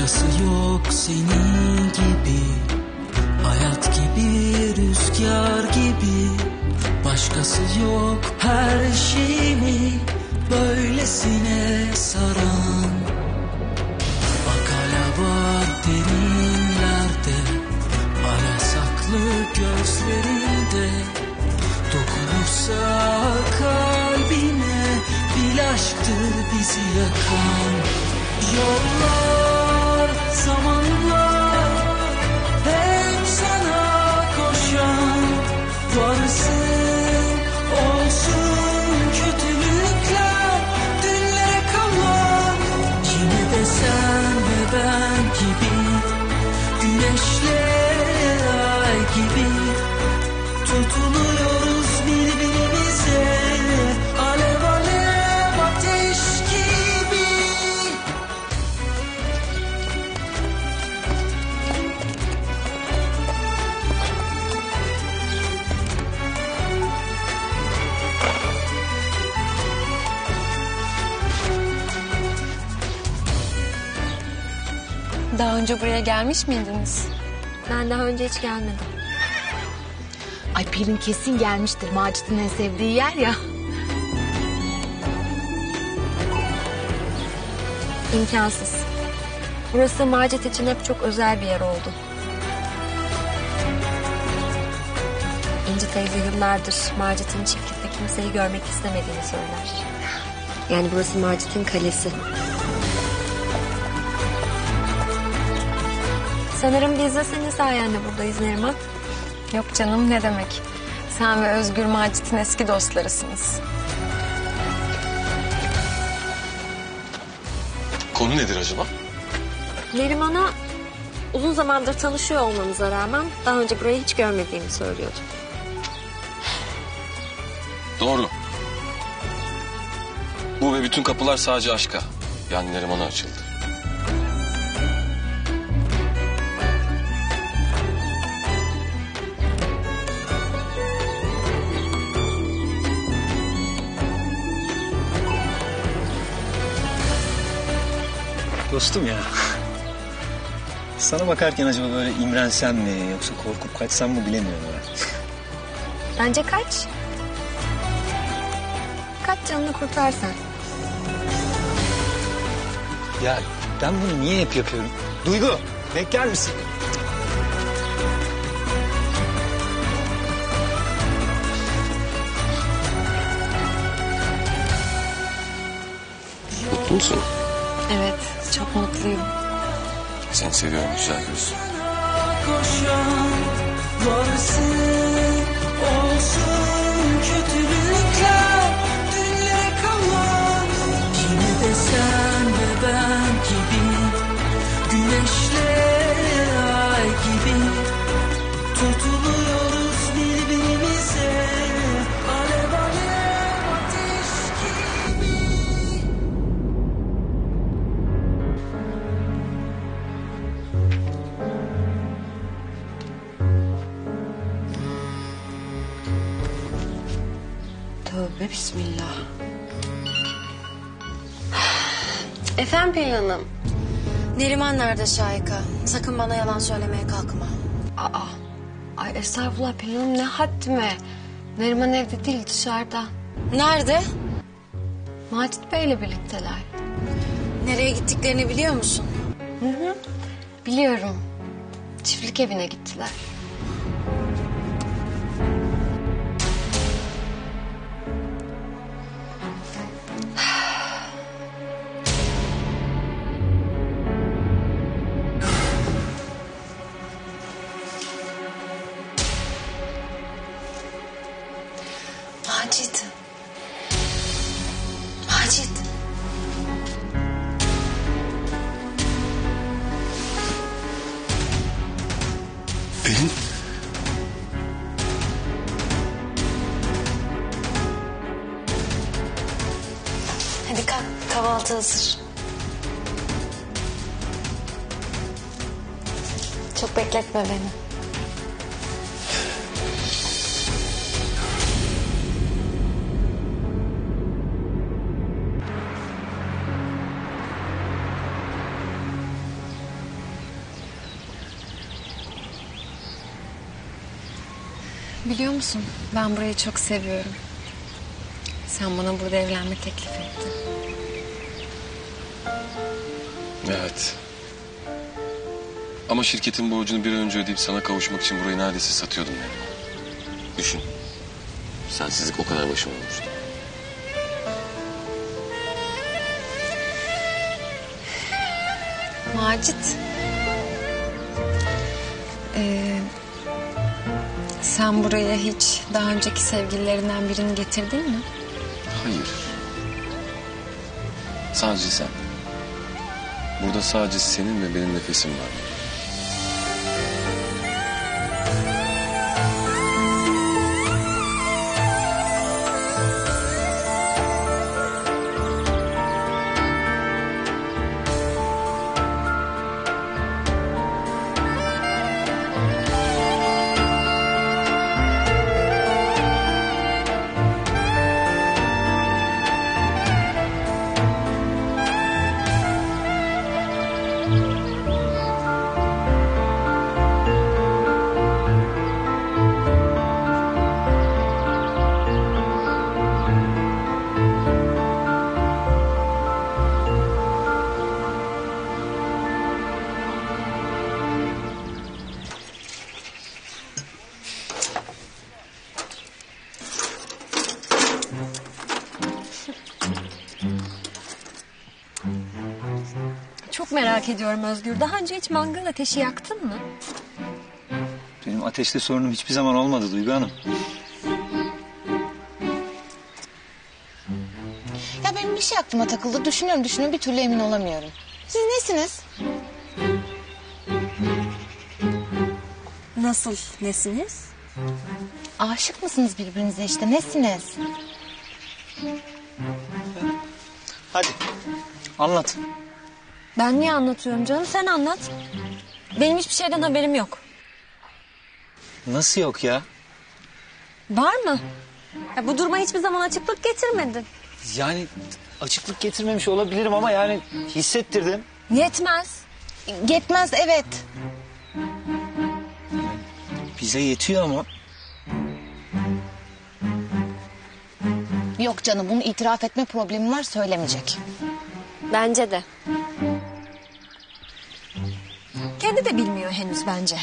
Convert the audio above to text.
Başkası yok senin gibi. Hayat gibi rüzgar gibi. Başkası yok her şeyimi Böylesine saran. Bak hala var derinlerde Hala saklı gözlerinde. Dokunursa kalbine Bir aşktır bizi yakan. Yollar, gibi Güneşle ay gibi önce buraya gelmiş miydiniz? Ben daha önce hiç gelmedim. Ay Pelin kesin gelmiştir. Macit'in en sevdiği yer ya. İmkansız. Burası Macit için hep çok özel bir yer oldu. İnci teyze yıllardır Macit'in çiftlikte kimseyi görmek istemediğini söyler. Yani burası Macit'in kalesi. Sanırım biz de senin sayende buradayız Neriman. Yok canım ne demek. Sen ve Özgür Macit'in eski dostlarısınız. Konu nedir acaba? Neriman'a uzun zamandır tanışıyor olmamıza rağmen daha önce burayı hiç görmediğimi söylüyordu. Doğru. Bu ve bütün kapılar sadece aşka. Yani Neriman'a açıldı. Dostum ya. Sana bakarken acaba böyle imrensem mi yoksa korkup kaçsam mı bilemiyorum ben. Bence kaç. Kaç canını kurtarsan. Ya ben bunu niye hep yapıyorum? Duygu bekler misin? Mutlu musun? Evet, çok mutluyum. Seni seviyorum güzel göz. koşan varsın Tövbe bismillah. Efendim Pelin Hanım. Neriman nerede Şahika? Sakın bana yalan söylemeye kalkma. Aa. Ay estağfurullah Pelin Hanım ne haddime. Neriman evde değil dışarıda. Nerede? Macit Bey'le birlikteler. Nereye gittiklerini biliyor musun? Biliyorum. Çiftlik evine gittiler. Macit. Macit. Pelin. Hadi kalk kahvaltı hazır. Çok bekletme beni. Biliyor musun ben burayı çok seviyorum. Sen bana burada evlenme teklif ettin. Evet. Ama şirketin borcunu bir an önce ödeyip sana kavuşmak için burayı neredeyse satıyordum yani. Düşün. Sensizlik o kadar başıma olmuştu. Macit. Ee, sen buraya hiç daha önceki sevgililerinden birini getirdin mi? Hayır. Sadece sen. Burada sadece senin ve benim nefesim var. Çok merak ediyorum Özgür. Daha önce hiç mangal ateşi yaktın mı? Benim ateşte sorunum hiçbir zaman olmadı Duygu Hanım. Ya benim bir şey aklıma takıldı. Düşünüyorum düşünüyorum bir türlü emin olamıyorum. Siz nesiniz? Nasıl? Nesiniz? Aşık mısınız birbirinize işte nesiniz? Hadi anlat. Ben niye anlatıyorum canım? Sen anlat. Benim hiçbir şeyden haberim yok. Nasıl yok ya? Var mı? Ya bu duruma hiçbir zaman açıklık getirmedin. Yani açıklık getirmemiş olabilirim ama yani hissettirdim. Yetmez. Yetmez evet. Bize yetiyor ama. Yok canım bunu itiraf etme problemi var söylemeyecek. Bence de. Kendi de bilmiyor henüz bence.